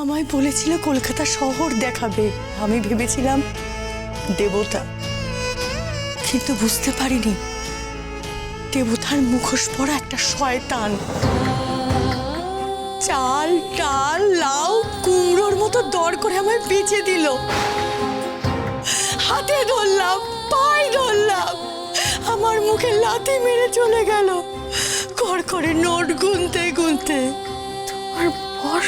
আমায় বলেছিল কলকাতা শহর দেখাবে। আমি ভেবেছিলাম দেবতা। কিন্তু বুঝতে পারিনি, দেবতার মুখোশ পরা একটা শয়তান। চাল, ডাল, লাউ, কুমড়োর মতো দর করে আমায় বেঁচে দিল। হাতে ধরলাম, পায়ে ধরলাম। আমার মুখে লাথি মেরে চলে গেল। কর করে নোট গুনতে গুনতে। তোমার বর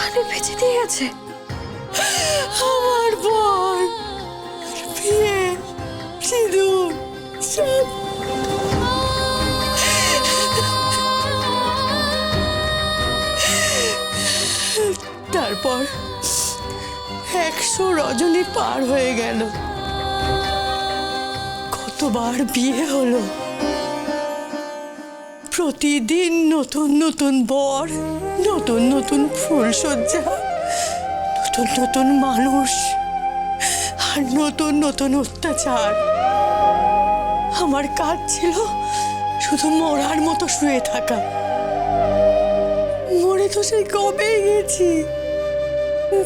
এখানে বেঁচে দিয়ে গেছে আমার বর, বিয়ে, সিঁদুর, সব। তারপর একশো রজনী পার হয়ে গেল। কতবার বিয়ে হলো? প্রতিদিন নতুন নতুন বর, নতুন নতুন ফুলসজ্জা নতুন নতুন মানুষ, আর নতুন নতুন অত্যাচার। আমার কাজ ছিল শুধু মরার মতো শুয়ে থাকা। মরে তো সেই কবেই গেছি।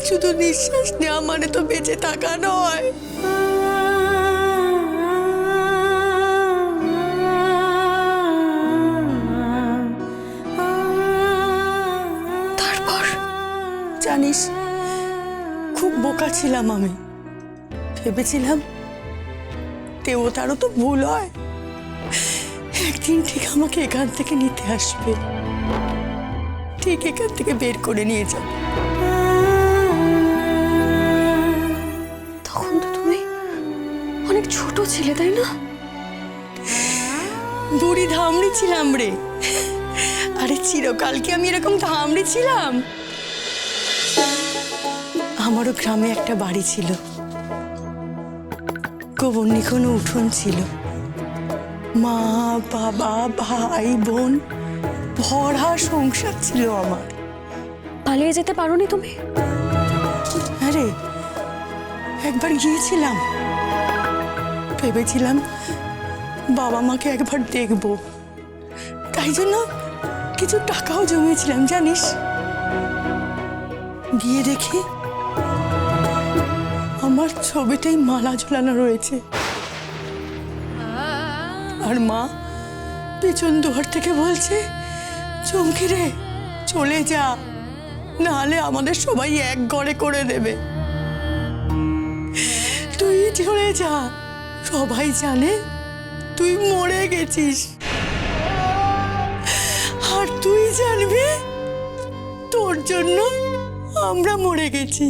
শুধু নিঃশ্বাস নেওয়া মানে তো বেঁচে থাকা নয়। জানিস খুব বোকা ছিলাম আমি। ভেবেছিলাম তেও তারও তো ভুল হয়। একদিন ঠিক আমাকে এখান থেকে নিতে আসবে। ঠিক এখান থেকে বের করে নিয়ে যাবে। তখন তো তুমি অনেক ছোট ছিলে তাই না? বুড়ি ধামড়ি ছিলাম রে। আরে চিরকাল কি আমি এরকম ধামড়ি ছিলাম? আমারও গ্রামে একটা বাড়ি ছিল। গোবর নিখনো উঠোন ছিল। মা বাবা ভাই বোন ভরা সংসার ছিল আমার। পালিয়ে যেতে পারোনি তুমি? আরে একবার গিয়েছিলাম। ভেবেছিলাম বাবা মাকে একবার দেখব। তাই জন্য কিছু টাকাও জমিয়েছিলাম জানিস? গিয়ে দেখি আমার ছবিটাই মালা ঝুলানো রয়েছে। আর মা পেছন দুয়ার থেকে বলছে চমকি রে, চলে যা। নাহলে আমাদের সবাই এক গড়ে করে দেবে। তুই চলে যা। সবাই জানে তুই মরে গেছিস। আর তুই জানবি তোর জন্য আমরা মরে গেছি।